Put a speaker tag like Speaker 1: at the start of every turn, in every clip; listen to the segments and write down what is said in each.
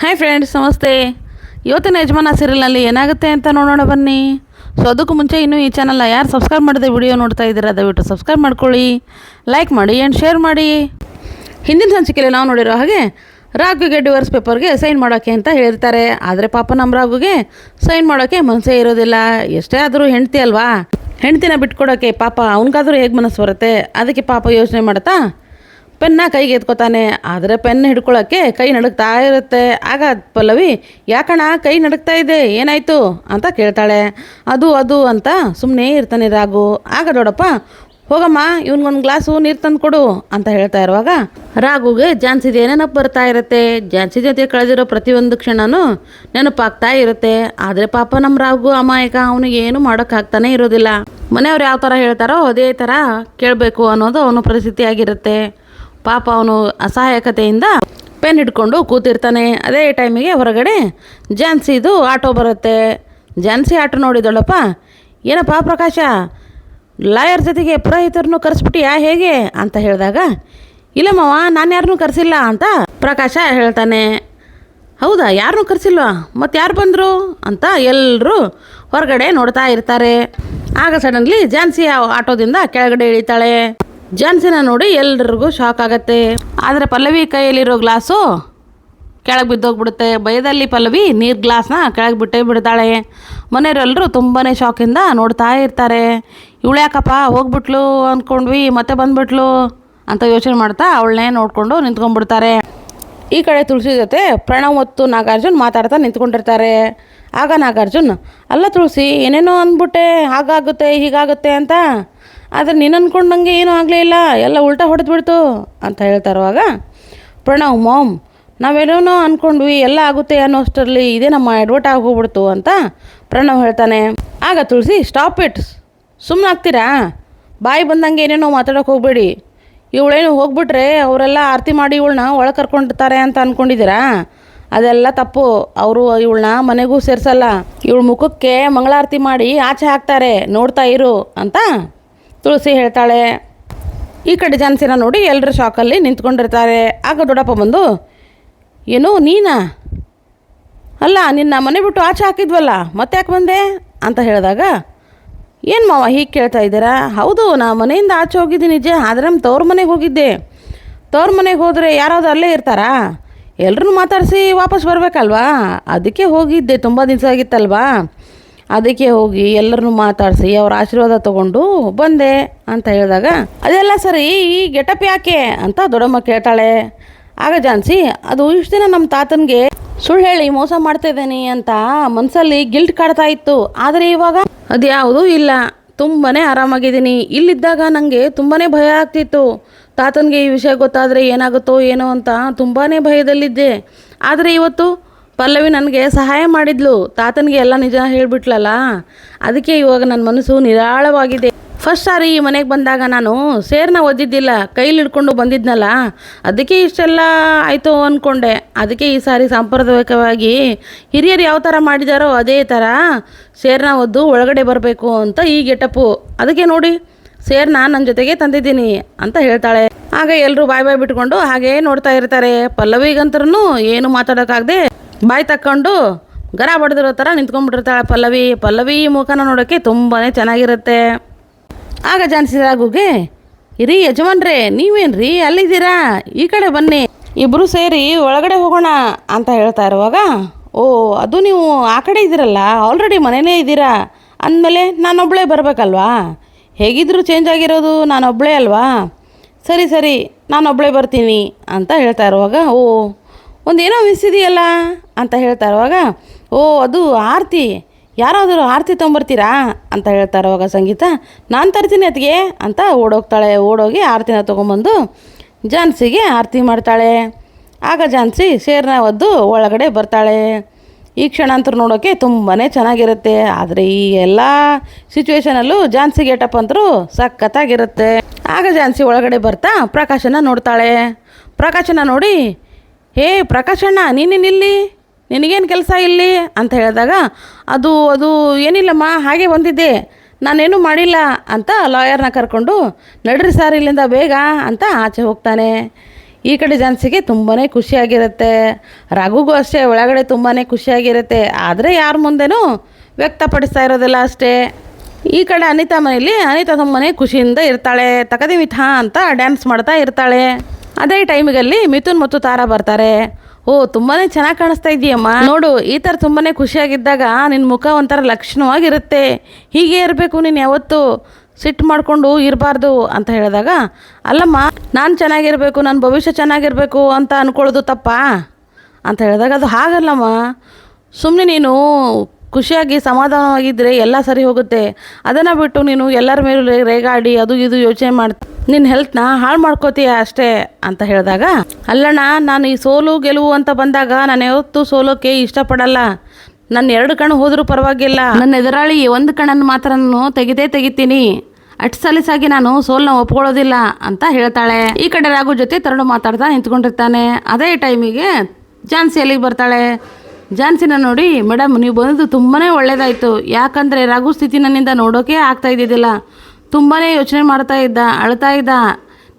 Speaker 1: Hi friends ನಮಸ್ತೆ. ಇವತ್ತಿನ ಯಜಮಾನ ಸೀರಿಯಲ್ನಲ್ಲಿ ಏನಾಗುತ್ತೆ ಅಂತ ನೋಡೋಣ ಬನ್ನಿ. ಸೊ ಅದಕ್ಕೂ ಮುಂಚೆ ಇನ್ನೂ ಈ ಚಾನಲ್ನ ಯಾರು ಸಬ್ಸ್ಕ್ರೈಬ್ ಮಾಡಿದೆ ವಿಡಿಯೋ ನೋಡ್ತಾ ಇದ್ದೀರಾ, ದಯವಿಟ್ಟು ಸಬ್ಸ್ಕ್ರೈಬ್ ಮಾಡ್ಕೊಳ್ಳಿ. ಲೈಕ್ ಮಾಡಿ ಆ್ಯಂಡ್ ಶೇರ್ ಮಾಡಿ. ಹಿಂದಿನ ಸಂಚಿಕೆಯಲ್ಲಿ ನಾವು ನೋಡಿರೋ ಹಾಗೆ ರಾಘುಗೆ ಡಿವರ್ಸ್ ಪೇಪರ್ಗೆ ಸೈನ್ ಮಾಡೋಕ್ಕೆ ಅಂತ ಹೇಳ್ತಾರೆ ಆದರೆ ಪಾಪ ನಮ್ಮ ರಾಘುಗೆ ಸೈನ್ ಮಾಡೋಕ್ಕೆ ಮನಸ್ಸೇ ಇರೋದಿಲ್ಲ. ಎಷ್ಟೇ ಆದರೂ ಹೆಂಡ್ತಿ ಅಲ್ವಾ? ಹೆಂಡ್ತಿನ ಬಿಟ್ಕೊಡೋಕ್ಕೆ ಪಾಪ ಅವನಿಗಾದರೂ ಹೇಗೆ ಮನಸ್ಸು ಬರುತ್ತೆ? ಅದಕ್ಕೆ ಪಾಪ ಯೋಚನೆ ಮಾಡ್ತಾ ಪೆನ್ನ ಕೈಗೆ ಎತ್ಕೋತಾನೆ. ಆದರೆ ಪೆನ್ ಹಿಡ್ಕೊಳ್ಳೋಕ್ಕೆ ಕೈ ನಡುಕ್ತಾ ಇರುತ್ತೆ. ಆಗ ಪಲ್ಲವಿ ಯಾಕಣ ಕೈ ನಡುಕ್ತಾ ಇದೆ? ಏನಾಯಿತು? ಅಂತ ಕೇಳ್ತಾಳೆ. ಅದು ಅದು ಅಂತ ಸುಮ್ಮನೆ ಇರ್ತಾನೆ ರಾಘು. ಆಗ ದೊಡ್ಡಪ್ಪ, ಹೋಗಮ್ಮ, ಇವನಿಗೊಂದು ಗ್ಲಾಸು ನೀರು ತಂದು ಕೊಡು ಅಂತ ಹೇಳ್ತಾ ಇರುವಾಗ ರಾಘುಗೆ ಜಾನ್ಸಿದ ಏನೇನಪ್ಪ ಬರ್ತಾ ಇರುತ್ತೆ. ಜಾನ್ಸಿ ಜೊತೆ ಕಳೆದಿರೋ ಪ್ರತಿಯೊಂದು ಕ್ಷಣನೂ ನೆನಪಾಗ್ತಾ ಇರುತ್ತೆ. ಆದರೆ ಪಾಪ ನಮ್ಮ ರಾಘು ಅಮಾಯಕ, ಅವನಿಗೆ ಏನು ಮಾಡೋಕ್ಕಾಗ್ತಾನೆ ಇರೋದಿಲ್ಲ. ಮನೆಯವ್ರು ಯಾವ ಥರ ಹೇಳ್ತಾರೋ ಅದೇ ಥರ ಕೇಳಬೇಕು ಅನ್ನೋದು ಅವನ ಪರಿಸ್ಥಿತಿ ಆಗಿರುತ್ತೆ ಪಾಪ ಅವನು ಅಸಹಾಯಕತೆಯಿಂದ ಪೆನ್ ಹಿಡ್ಕೊಂಡು ಕೂತಿರ್ತಾನೆ. ಅದೇ ಟೈಮಿಗೆ ಹೊರಗಡೆ ಝಾನ್ಸಿದು ಆಟೋ ಬರುತ್ತೆ. ಝಾನ್ಸಿ ಆಟೋ ನೋಡಿದಳಪ್ಪ. ಏನಪ್ಪ ಪ್ರಕಾಶ? ಲಾಯರ್ ಜೊತೆಗೆ ಪುರೋಹಿತರನ್ನು ಕರೆಸ್ಬಿಟ್ಟಿಯಾ ಹೇಗೆ ಅಂತ ಹೇಳಿದಾಗ, ಇಲ್ಲ ಮಾವ, ನಾನು ಯಾರನ್ನೂ ಕರೆಸಿಲ್ಲ ಅಂತ ಪ್ರಕಾಶ ಹೇಳ್ತಾನೆ. ಹೌದಾ ಯಾರನ್ನೂ ಕರೆಸಿಲ್ವಾ? ಮತ್ತೆ ಯಾರು ಬಂದರು? ಅಂತ ಎಲ್ಲರೂ ಹೊರಗಡೆ ನೋಡ್ತಾ ಇರ್ತಾರೆ. ಆಗ ಸಡನ್ಲಿ ಜಾನ್ಸಿ ಆಟೋದಿಂದ ಕೆಳಗಡೆ ಇಳಿತಾಳೆ. ಝಾನ್ಸಿನ ನೋಡಿ ಎಲ್ರಿಗೂ ಶಾಕ್ ಆಗತ್ತೆ. ಆದರೆ ಪಲ್ಲವಿ ಕೈಯಲ್ಲಿರೋ ಗ್ಲಾಸು ಕೆಳಗೆ ಬಿದ್ದೋಗ್ಬಿಡುತ್ತೆ. ಭಯದಲ್ಲಿ ಪಲ್ಲವಿ ನೀರು ಗ್ಲಾಸ್ನ ಕೆಳಗೆ ಬಿಟ್ಟೇ ಬಿಡ್ತಾಳೆ. ಮನೆಯವರೆಲ್ಲರೂ ತುಂಬಾ ಶಾಕಿಂದ ನೋಡ್ತಾ ಇರ್ತಾರೆ. ಇವಳು ಯಾಕಪ್ಪ ಹೋಗ್ಬಿಟ್ಲು? ಅಂದ್ಕೊಂಡ್ವಿ ಮತ್ತೆ ಬಂದ್ಬಿಟ್ಲು ಅಂತ ಯೋಚನೆ ಮಾಡ್ತಾ ಅವಳನ್ನೇ ನೋಡಿಕೊಂಡು ನಿಂತ್ಕೊಂಡ್ಬಿಡ್ತಾರೆ. ಈ ಕಡೆ ತುಳಸಿ ಜೊತೆ ಪ್ರಣವ್ ಮತ್ತು ನಾಗಾರ್ಜುನ್ ಮಾತಾಡ್ತಾ ನಿಂತ್ಕೊಂಡಿರ್ತಾರೆ. ಆಗ ನಾಗಾರ್ಜುನ್, ಅಲ್ಲ ತುಳಸಿ, ಏನೇನೋ ಅಂದ್ಬಿಟ್ಟೆ, ಹಾಗಾಗುತ್ತೆ, ಹೀಗಾಗುತ್ತೆ ಅಂತ ಆದರೆ ನೀನು ಅಂದ್ಕೊಂಡಂಗೆ ಏನೂ ಆಗಲೇ ಇಲ್ಲ, ಎಲ್ಲ ಉಲ್ಟಾ ಹೊಡೆದ್ಬಿಡ್ತು ಅಂತ ಹೇಳ್ತಾರವಾಗ ಪ್ರಣವ್, ಮಾಮ್, ನಾವೇನೋನೋ ಅಂದ್ಕೊಂಡ್ವಿ ಎಲ್ಲ ಆಗುತ್ತೆ ಅನ್ನೋ ಅಷ್ಟರಲ್ಲಿ ಇದೇ ನಮ್ಮ ಎಡ್ವರ್ಟ್ ಆಗೋಗ್ಬಿಡ್ತು ಅಂತ ಪ್ರಣವ್ ಹೇಳ್ತಾನೆ. ಆಗ ತುಳಸಿ ಸ್ಟಾಪ್ ಇಟ್ ಸುಮ್ಮನೆ ಆಗ್ತೀರಾ? ಬಾಯಿ ಬಂದಂಗೆ ಏನೇನೋ ಮಾತಾಡೋಕೆ ಹೋಗಬೇಡಿ. ಇವಳೇನು ಹೋಗ್ಬಿಟ್ರೆ ಅವರೆಲ್ಲ ಆರತಿ ಮಾಡಿ ಇವಳನ್ನ ಒಳಗೆ ಕರ್ಕೊಂಡಿರ್ತಾರೆ ಅಂತ ಅಂದ್ಕೊಂಡಿದ್ದೀರಾ ಅದೆಲ್ಲ ತಪ್ಪು. ಅವರು ಇವಳನ್ನ ಮನೆಗೂ ಸೇರಿಸಲ್ಲ. ಇವಳ ಮುಖಕ್ಕೆ ಮಂಗಳಾರತಿ ಮಾಡಿ ಆಚೆ ಹಾಕ್ತಾರೆ. ನೋಡ್ತಾ ಇರು ಅಂತ ತುಳಸಿ ಹೇಳ್ತಾಳೆ, ಈ ಕಡೆ ಜಾನ್ಸಿನ ನೋಡಿ ಎಲ್ಲರೂ ಶಾಕಲ್ಲಿ ನಿಂತ್ಕೊಂಡಿರ್ತಾರೆ. ಆಗ ದೊಡ್ಡಪ್ಪ ಬಂದು, ಏನು, ನೀನಾ? ಅಲ್ಲ, ನಿನ್ನ ಮನೆ ಬಿಟ್ಟು ಆಚೆ ಹಾಕಿದ್ವಲ್ಲ, ಮತ್ತೆ ಯಾಕೆ ಬಂದೆ? ಅಂತ ಹೇಳಿದಾಗ, ಏನು ಮಾವ ಹೀಗೆ ಕೇಳ್ತಾ ಇದ್ದೀರಾ? ಹೌದು, ನಾ ಮನೆಯಿಂದ ಆಚೆ ಹೋಗಿದ್ದೀನಿ ನಿಜ ಆದರೆ ನಮ್ಮ ತವ್ರ ಮನೆಗೆ ಹೋಗಿದ್ದೆ. ತವ್ರ ಮನೆಗೆ ಹೋದರೆ ಯಾರಾದರೂ ಅಲ್ಲೇ ಇರ್ತಾರಾ? ಎಲ್ಲರೂ ಮಾತಾಡಿಸಿ ವಾಪಸ್ ಬರಬೇಕಲ್ವಾ? ಅದಕ್ಕೆ ಹೋಗಿದ್ದೆ, ತುಂಬ ದಿವಸ ಆಗಿತ್ತಲ್ವಾ? ಅದಕ್ಕೆ ಹೋಗಿ ಎಲ್ಲರನ್ನೂ ಮಾತಾಡಿಸಿ, ಅವ್ರ ಆಶೀರ್ವಾದ ತಗೊಂಡು ಬಂದೆ ಅಂತ ಹೇಳಿದಾಗ, ಅದೆಲ್ಲ ಸರಿ, ಈ ಗೆಟಪ್ ಯಾಕೆ ಅಂತ ದೊಡ್ಡಮ್ಮ ಕೇಳ್ತಾಳೆ. ಆಗ ಜಾನ್ಸಿ, ಅದು ಇಷ್ಟು ದಿನ ನಮ್ಮ ತಾತನಿಗೆ ಸುಳ್ಳು ಹೇಳಿ ಮೋಸ ಮಾಡ್ತಾ ಇದ್ದೀನಿ ಅಂತ ಮನಸ್ಸಲ್ಲಿ ಗಿಲ್ಟ್ ಕಾಡ್ತಾ ಇತ್ತು. ಆದರೆ ಇವಾಗ ಅದ್ಯಾವುದೂ ಇಲ್ಲ. ತುಂಬಾ ಆರಾಮಾಗಿದ್ದೀನಿ. ಇಲ್ಲಿದ್ದಾಗ ನನಗೆ ತುಂಬಾ ಭಯ ಆಗ್ತಿತ್ತು. ತಾತನಿಗೆ ಈ ವಿಷಯ ಗೊತ್ತಾದರೆ ಏನಾಗುತ್ತೋ ಏನೋ ಅಂತ ತುಂಬಾ ಭಯದಲ್ಲಿದ್ದೆ. ಆದರೆ ಇವತ್ತು ಪಲ್ಲವಿ ನನಗೆ ಸಹಾಯ ಮಾಡಿದ್ಲು. ತಾತನಿಗೆ ಎಲ್ಲ ನಿಜ ಹೇಳಿಬಿಟ್ಲಲ್ಲ. ಅದಕ್ಕೆ ಇವಾಗ ನನ್ನ ಮನಸ್ಸು ನಿರಾಳವಾಗಿದೆ. ಫಸ್ಟ್ ಸಾರಿ ಈ ಮನೆಗೆ ಬಂದಾಗ ನಾನು ಸೇರ್ನ ಓದಿದ್ದಿಲ್ಲ, ಕೈಲಿ ಹಿಡ್ಕೊಂಡು ಬಂದಿದ್ನಲ್ಲ. ಅದಕ್ಕೆ ಇಷ್ಟೆಲ್ಲ ಆಯಿತು ಅಂದ್ಕೊಂಡೆ ಅದಕ್ಕೆ ಈ ಸಾರಿ ಸಾಂಪ್ರದಾಯಿಕವಾಗಿ ಹಿರಿಯರು ಯಾವ ಥರ ಮಾಡಿದಾರೋ ಅದೇ ಥರ ಸೇರ್ನ ಒದ್ದು ಒಳಗಡೆ ಬರಬೇಕು ಅಂತ ಈ ಗೆಟಪ್ಪು ಅದಕ್ಕೆ ನೋಡಿ, ಸೇರ್ನ ನನ್ನ ಜೊತೆಗೆ ತಂದಿದ್ದೀನಿ ಅಂತ ಹೇಳ್ತಾಳೆ. ಆಗ ಎಲ್ಲರೂ ಬಾಯ್ ಬಾಯ್ ಬಿಟ್ಕೊಂಡು ಹಾಗೇ ನೋಡ್ತಾ ಇರ್ತಾರೆ. ಪಲ್ಲವಿಗಂತರೂ ಏನು ಮಾತಾಡೋಕ್ಕಾಗದೆ ಬಾಯಿ ತಕ್ಕೊಂಡು ಗರ ಬಡ್ದಿರೋ ಥರ ನಿಂತ್ಕೊಂಡ್ಬಿಟ್ಟಿರ್ತಾಳೆ ಪಲ್ಲವಿ. ಪಲ್ಲವಿ ಮುಖನ ನೋಡೋಕ್ಕೆ ತುಂಬಾ ಚೆನ್ನಾಗಿರುತ್ತೆ. ಆಗ ಜಾನ್ಸಿ ರಾಘುಗೆ, ಇರಿ ಯಜಮಾನ್ರೇ ರೀ ಅಲ್ಲಿದ್ದೀರಾ? ಈ ಕಡೆ ಬನ್ನಿ. ಇಬ್ಬರು ಸೇರಿ ಒಳಗಡೆ ಹೋಗೋಣ ಅಂತ ಹೇಳ್ತಾ ಇರುವಾಗ, ಓ, ಅದು ನೀವು ಆ ಕಡೆ ಇದ್ದೀರಲ್ಲ ಆಲ್ರೆಡಿ ಮನೇಲೇ ಇದ್ದೀರಾ? ಅಂದಮೇಲೆ ನಾನೊಬ್ಬಳೇ ಬರಬೇಕಲ್ವಾ? ಹೇಗಿದ್ದರೂ ಚೇಂಜ್ ಆಗಿರೋದು ನಾನೊಬ್ಬಳೇ ಅಲ್ವಾ? ಸರಿ ಸರಿ ನಾನೊಬ್ಬಳೇ ಬರ್ತೀನಿ ಅಂತ ಹೇಳ್ತಾ ಇರುವಾಗ, ಓ ಒಂದೇನೋ ಮಿಸ್ ಇದೆಯಲ್ಲ ಅಂತ ಹೇಳ್ತಾರವಾಗ ಓ, ಅದು ಆರತಿ, ಯಾರಾದರೂ ಆರತಿ ತೊಗೊಂಬರ್ತೀರಾ ಅಂತ ಹೇಳ್ತಾರವಾಗ ಸಂಗೀತ, ನಾನು ತರ್ತೀನಿ ಅದಕ್ಕೆ ಅಂತ ಓಡೋಗ್ತಾಳೆ. ಓಡೋಗಿ ಆರತಿನ ತೊಗೊಂಬಂದು ಜಾನ್ಸಿಗೆ ಆರತಿ ಮಾಡ್ತಾಳೆ. ಆಗ ಜಾನ್ಸಿ ಸೇರ್ನ ಒದ್ದು ಒಳಗಡೆ ಬರ್ತಾಳೆ. ಈ ಕ್ಷಣ ನೋಡೋಕೆ ನೋಡೋಕ್ಕೆ ತುಂಬಾ ಚೆನ್ನಾಗಿರುತ್ತೆ. ಆದರೆ ಈ ಎಲ್ಲ ಸಿಚುವೇಶನಲ್ಲೂ ಜಾನ್ಸಿ ಗೆಟಪ್ ಅಂತರೂ ಸಖತ್ತಾಗಿರುತ್ತೆ. ಆಗ ಜಾನ್ಸಿ ಒಳಗಡೆ ಬರ್ತಾ ಪ್ರಕಾಶನ ನೋಡ್ತಾಳೆ. ಪ್ರಕಾಶನ ನೋಡಿ ಹೇ ಪ್ರಕಾಶಣ್ಣ ನೀನೇನಿಲ್ಲಿ ನಿನಗೇನು ಕೆಲಸ ಇಲ್ಲಿ? ಅಂತ ಹೇಳಿದಾಗ, ಅದು ಅದು ಏನಿಲ್ಲಮ್ಮ, ಹಾಗೆ ಬಂದಿದ್ದೆ. ನಾನೇನು ಮಾಡಿಲ್ಲ ಅಂತ ಲಾಯರ್ನ ಕರ್ಕೊಂಡು, ನಡ್ರಿ ಸರ್ ಇಲ್ಲಿಂದ ಬೇಗ ಅಂತ ಆಚೆ ಹೋಗ್ತಾನೆ. ಈ ಕಡೆ ಜಾನ್ಸಿಗೆ ತುಂಬಾ ಖುಷಿಯಾಗಿರುತ್ತೆ. ರಘುಗೂ ಅಷ್ಟೇ, ಒಳಗಡೆ ತುಂಬಾ ಖುಷಿಯಾಗಿರುತ್ತೆ. ಆದರೆ ಯಾರ ಮುಂದೆನೂ ವ್ಯಕ್ತಪಡಿಸ್ತಾ ಇರೋದಿಲ್ಲ ಅಷ್ಟೇ. ಈ ಕಡೆ ಅನಿತಾ ಮನೇಲಿ ಅನಿತಾ ತುಂಬಾ ಖುಷಿಯಿಂದ ಇರ್ತಾಳೆ. ತಕದಿ ಮಿಥಾ ಅಂತ ಡ್ಯಾನ್ಸ್ ಮಾಡ್ತಾ ಇರ್ತಾಳೆ. ಅದೇ ಟೈಮಿಗಲ್ಲಿ ಮಿಥುನ್ ಮತ್ತು ತಾರಾ ಬರ್ತಾರೆ. ಓ ತುಂಬಾ ಚೆನ್ನಾಗಿ ಕಾಣಿಸ್ತಾ ಇದೆಯಮ್ಮ ನೋಡು, ಈ ಥರ ತುಂಬಾ ಖುಷಿಯಾಗಿದ್ದಾಗ ನಿನ್ನ ಮುಖ ಒಂಥರ ಲಕ್ಷಣವಾಗಿರುತ್ತೆ. ಹೀಗೆ ಇರಬೇಕು ನೀನು ಯಾವತ್ತು. ಸಿಟ್ಟು ಮಾಡಿಕೊಂಡು ಇರಬಾರ್ದು ಅಂತ ಹೇಳಿದಾಗ, ಅಲ್ಲಮ್ಮ, ನಾನು ಚೆನ್ನಾಗಿರಬೇಕು ನನ್ನ ಭವಿಷ್ಯ ಚೆನ್ನಾಗಿರಬೇಕು ಅಂತ ಅಂದ್ಕೊಳ್ಳೋದು ತಪ್ಪಾ? ಅಂತ ಹೇಳಿದಾಗ, ಅದು ಹಾಗಲ್ಲಮ್ಮ. ಸುಮ್ಮನೆ ನೀನು ಖುಷಿಯಾಗಿ ಸಮಾಧಾನವಾಗಿದ್ದರೆ ಎಲ್ಲ ಸರಿ ಹೋಗುತ್ತೆ. ಅದನ್ನು ಬಿಟ್ಟು ನೀನು ಎಲ್ಲರ ಮೇಲೂ ರೇಗಾಡಿ ಅದು ಇದು ಯೋಚನೆ ಮಾಡ್ತಾ ನಿನ್ನ ಹೆಲ್ತ್ನ ಹಾಳು ಮಾಡ್ಕೋತೀಯ ಅಷ್ಟೇ ಅಂತ ಹೇಳಿದಾಗ, ಅಲ್ಲಣ್ಣ, ನಾನು ಈ ಸೋಲು ಗೆಲುವು ಅಂತ ಬಂದಾಗ ನಾನು ಯಾವತ್ತೂ ಸೋಲೋಕ್ಕೆ ಇಷ್ಟಪಡಲ್ಲ. ನನ್ನ ಎರಡು ಕಣ್ಣು ಹೋದರೂ ಪರವಾಗಿಲ್ಲ. ನನ್ನ ಎದುರಾಳಿ ಒಂದು ಕಣ್ಣನ್ನು ಮಾತ್ರ ನಾನು ತೆಗಿದೇ ತೆಗಿತೀನಿ. ಅಟ್ ಸಲೀಸಾಗಿ ನಾನು ಸೋಲ್ನ ಒಪ್ಕೊಳ್ಳೋದಿಲ್ಲ ಅಂತ ಹೇಳ್ತಾಳೆ. ಈ ಕಡೆ ರಾಘು ಜೊತೆ ತರುಣು ಮಾತಾಡ್ತಾ ನಿಂತ್ಕೊಂಡಿರ್ತಾನೆ. ಅದೇ ಟೈಮಿಗೆ ಜಾನ್ಸಿ ಅಲ್ಲಿಗೆ ಬರ್ತಾಳೆ. ಝಾನ್ಸಿನ ನೋಡಿ ಮೇಡಮ್ ನೀವು ಬಂದಿದ್ದು ತುಂಬಾ ಒಳ್ಳೇದಾಯಿತು. ಯಾಕಂದರೆ ರಘು ಸ್ಥಿತಿ ನನ್ನಿಂದ ನೋಡೋಕೆ ಆಗ್ತಾ ಇದ್ದಿದ್ದಿಲ್ಲ. ತುಂಬಾ ಯೋಚನೆ ಮಾಡ್ತಾ ಇದ್ದ, ಅಳ್ತಾ ಇದ್ದ.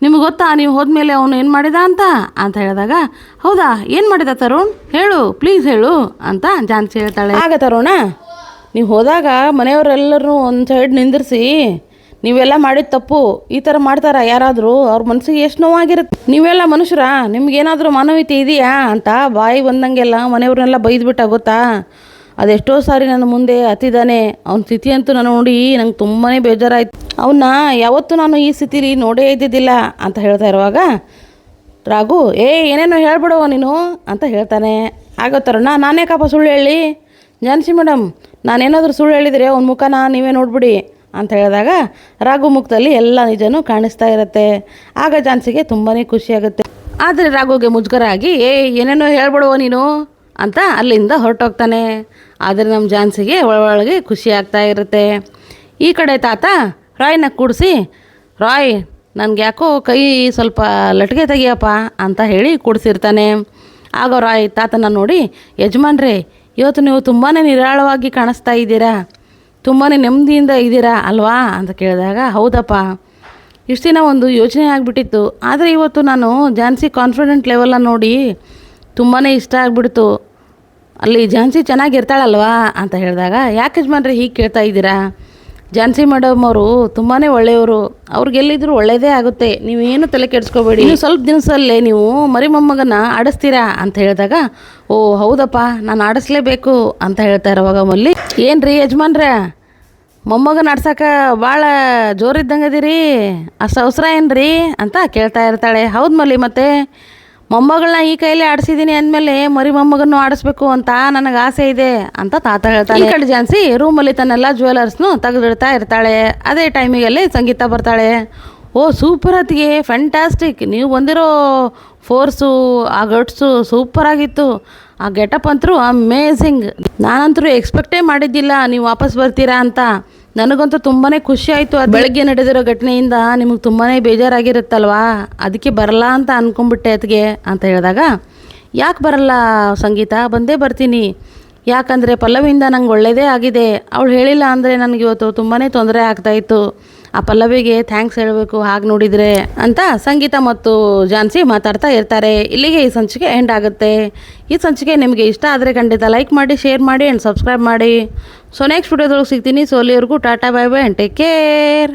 Speaker 1: ನಿಮ್ಗೆ ಗೊತ್ತಾ, ನೀವು ಹೋದ್ಮೇಲೆ ಅವನು ಏನು ಮಾಡಿದ ಅಂತ? ಅಂತ ಹೇಳಿದಾಗ, ಹೌದಾ, ಏನು ಮಾಡಿದ ತರುಣ್? ಹೇಳು, ಪ್ಲೀಸ್ ಹೇಳು, ಅಂತ ಝಾನ್ಸಿ ಹೇಳ್ತಾಳೆ. ಆಗ ತರುಣ, ನೀವು ಹೋದಾಗ ಮನೆಯವರೆಲ್ಲರೂ ಒಂದು ಸೈಡ್ ನಿಂದಿರಿಸಿ ನೀವೆಲ್ಲ ಮಾಡಿದ ತಪ್ಪು ಈ ಥರ ಮಾಡ್ತಾರ ಯಾರಾದರೂ, ಅವ್ರ ಮನಸ್ಸಿಗೆ ಎಷ್ಟು ನೋವಾಗಿರುತ್ತೆ. ನೀವೆಲ್ಲ ಮನುಷ್ಯರ, ನಿಮ್ಗೇನಾದರೂ ಮಾನವೀಯತೆ ಇದೆಯಾ ಅಂತ ಬಾಯಿ ಬಂದಂಗೆಲ್ಲ ಮನೆಯವ್ರನ್ನೆಲ್ಲ ಬೈದ್ಬಿಟ್ಟ ಗೊತ್ತಾ? ಅದೆಷ್ಟೋ ಸಾರಿ ನನ್ನ ಮುಂದೆ ಹತ್ತಿದ್ದಾನೆ ಅವನ ಸ್ಥಿತಿ ಅಂತೂ ನಾನು ನೋಡಿ ನಂಗೆ ತುಂಬಾ ಬೇಜಾರಾಯ್ತು. ಅವನ್ನ ಯಾವತ್ತೂ ನಾನು ಈ ಸ್ಥಿತಿಲಿ ನೋಡೇ ಇದ್ದಿದ್ದಿಲ್ಲ ಅಂತ ಹೇಳ್ತಾ ಇರುವಾಗ, ರಾಘು, ಏ, ಏನೇನೋ ಹೇಳ್ಬಿಡವ ನೀನು? ಅಂತ ಹೇಳ್ತಾನೆ. ಆಗೋ ತರುಣ ನಾನೇ ಕಾಪ ಸುಳ್ಳು ಹೇಳಿ? ಜಾನ್ಸಿ ಮೇಡಮ್ ನಾನೇನಾದರೂ ಸುಳ್ಳು ಹೇಳಿದರೆ ಅವ್ನ ಮುಖನ ನೀವೇ ನೋಡ್ಬಿಡಿ. ಅಂತ ಹೇಳಿದಾಗ ರಾಘು ಮುಖದಲ್ಲಿ ಎಲ್ಲ ನಿಜನೂ ಕಾಣಿಸ್ತಾ ಇರುತ್ತೆ. ಆಗ ಜಾನ್ಸಿಗೆ ತುಂಬಾ ಖುಷಿಯಾಗುತ್ತೆ ಆದರೆ ರಾಘುಗೆ ಮುಜುಗರ ಆಗಿ ಏ, ಏನೇನೋ ಹೇಳ್ಬಿಡುವ ನೀನು? ಅಂತ ಅಲ್ಲಿಂದ ಹೊರಟೋಗ್ತಾನೆ. ಆದರೆ ನಮ್ಮ ಜಾನ್ಸಿಗೆ ಒಳಗೆ ಖುಷಿ ಆಗ್ತಾ ಇರುತ್ತೆ. ಈ ಕಡೆ ತಾತ ರಾಯ್ನ ಕೂಡಿಸಿ, ರಾಯ್ ನನಗೆ ಯಾಕೋ ಕೈ ಸ್ವಲ್ಪ ಲಟ್ಗೆ ತೆಗಿಯಪ್ಪ ಅಂತ ಹೇಳಿ ಕೂಡಿಸಿರ್ತಾನೆ. ಆಗ ರಾಯ್ ತಾತನ ನೋಡಿ, ಯಜಮಾನ್ರೇ, ಇವತ್ತು ನೀವು ತುಂಬಾ ನಿರಾಳವಾಗಿ ಕಾಣಿಸ್ತಾ ಇದ್ದೀರಾ? ತುಂಬಾ ನೆಮ್ಮದಿಯಿಂದ ಇದ್ದೀರಾ ಅಲ್ವಾ ಅಂತ ಕೇಳಿದಾಗ, ಹೌದಪ್ಪ, ಇಷ್ಟು ದಿನ ಒಂದು ಯೋಚನೆ ಆಗಿಬಿಟ್ಟಿತ್ತು. ಆದರೆ ಇವತ್ತು ನಾನು ಝಾನ್ಸಿ ಕಾನ್ಫಿಡೆಂಟ್ ಲೆವೆಲ್ಲ ನೋಡಿ ತುಂಬಾ ಇಷ್ಟ ಆಗಿಬಿಡ್ತು. ಅಲ್ಲಿ ಝಾನ್ಸಿ ಚೆನ್ನಾಗಿರ್ತಾಳಲ್ವಾ ಅಂತ ಹೇಳಿದಾಗ, ಯಾಕೆ ಯಜಮಾನ್ರೆ ಹೀಗೆ ಕೇಳ್ತಾ ಇದ್ದೀರಾ? ಝಾನ್ಸಿ ಮೇಡಮ್ ಅವರು ತುಂಬಾ ಒಳ್ಳೆಯವರು. ಅವ್ರಿಗೆಲ್ಲಿದ್ರು ಒಳ್ಳೆಯದೇ ಆಗುತ್ತೆ. ನೀವೇನು ತಲೆ ಕೆಡಿಸ್ಕೋಬೇಡಿ. ನೀವು ಸ್ವಲ್ಪ ದಿನಸಲ್ಲೇ ನೀವು ಮರಿ ಆಡಿಸ್ತೀರಾ ಅಂತ ಹೇಳಿದಾಗ, ಓ ಹೌದಪ್ಪ, ನಾನು ಆಡಿಸ್ಲೇಬೇಕು ಅಂತ ಹೇಳ್ತಾ ಇರೋವಾಗ ಮಲ್ಲಿ ಏನು ರೀ ಯಜಮಾನ್ರ? ಮೊಮ್ಮಗನ ಆಡ್ಸಕ ಭಾಳ ಜೋರಿದ್ದಂಗೆ ಅದೀರಿ. ಅಷ್ಟು ಅವಸರ ಏನ್ರಿ ಅಂತ ಕೇಳ್ತಾ ಇರ್ತಾಳೆ. ಹೌದು ಮಲ್ಲಿ ಮತ್ತೆ ಮೊಮ್ಮಗಳನ್ನ ಈ ಕೈಲಿ ಆಡಿಸಿದ್ದೀನಿ ಅಂದಮೇಲೆ ಮರಿ ಮೊಮ್ಮಗನ್ನು ಆಡಿಸ್ಬೇಕು ಅಂತ ನನಗೆ ಆಸೆ ಇದೆ ಅಂತ ತಾತ ಹೇಳ್ತಾಳೆ ಈ ಕಡೆ ಜಾನ್ಸಿ ರೂಮಲ್ಲಿ ತನ್ನೆಲ್ಲ ಜ್ಯುವೆಲರ್ಸ್ನು ತೆಗೆದಿಡ್ತಾ ಇರ್ತಾಳೆ. ಅದೇ ಟೈಮಿಗಲ್ಲಿ ಸಂಗೀತ ಬರ್ತಾಳೆ. ಓ ಸೂಪರ್ ಅತ್ತಿಗೆ ಫ್ಯಾಂಟಾಸ್ಟಿಕ್ ನೀವು ಬಂದಿರೋ ಫೋರ್ಸು ಆ ಗಟ್ಸು ಸೂಪರ್ ಆಗಿತ್ತು. ಆ ಗೆಟಪ್ ಅಂತರೂ ಅಮೇಝಿಂಗ್. ನಾನಂತರೂ ಎಕ್ಸ್ಪೆಕ್ಟೇ ಮಾಡಿದ್ದಿಲ್ಲ, ನೀವು ವಾಪಸ್ ಬರ್ತೀರಾ ಅಂತ. ನನಗಂತೂ ತುಂಬಾ ಖುಷಿ ಆಯಿತು. ಅದು ಬೆಳಗ್ಗೆ ನಡೆದಿರೋ ಘಟನೆಯಿಂದ ನಿಮಗೆ ತುಂಬಾ ಬೇಜಾರಾಗಿರುತ್ತಲ್ವಾ? ಅದಕ್ಕೆ ಬರಲ್ಲ ಅಂತ ಅಂದ್ಕೊಂಡ್ಬಿಟ್ಟೆ ಅದಕ್ಕೆ ಅಂತ ಹೇಳಿದಾಗ, ಯಾಕೆ ಬರಲ್ಲ ಸಂಗೀತ? ಬಂದೇ ಬರ್ತೀನಿ. ಯಾಕಂದರೆ ಪಲ್ಲವಿಯಿಂದ ನಂಗೆ ಒಳ್ಳೆಯದೇ ಆಗಿದೆ. ಅವಳು ಹೇಳಿಲ್ಲ ಅಂದರೆ ನನಗೆ ಇವತ್ತು ತುಂಬಾ ತೊಂದರೆ ಆಗ್ತಾಯಿತ್ತು ಆ ಪಲ್ಲವಿಗೆ ಥ್ಯಾಂಕ್ಸ್ ಹೇಳಬೇಕು, ಹಾಗೆ ನೋಡಿದರೆ ಅಂತ ಸಂಗೀತ ಮತ್ತು ಜಾನ್ಸಿ ಮಾತಾಡ್ತಾ ಇರ್ತಾರೆ. ಇಲ್ಲಿಗೆ ಈ ಸಂಚಿಕೆ ಎಂಡ್ ಆಗುತ್ತೆ. ಈ ಸಂಚಿಕೆ ನಿಮಗೆ ಇಷ್ಟ ಆದರೆ ಖಂಡಿತ ಲೈಕ್ ಮಾಡಿ ಶೇರ್ ಮಾಡಿ ಆ್ಯಂಡ್ ಸಬ್ಸ್ಕ್ರೈಬ್ ಮಾಡಿ. ಸೊ ನೆಕ್ಸ್ಟ್ ವಿಡಿಯೋದೊಳಗೆ ಸಿಗ್ತೀನಿ. ಅಲ್ಲಿವರೆಗೂ tata bye bye and take care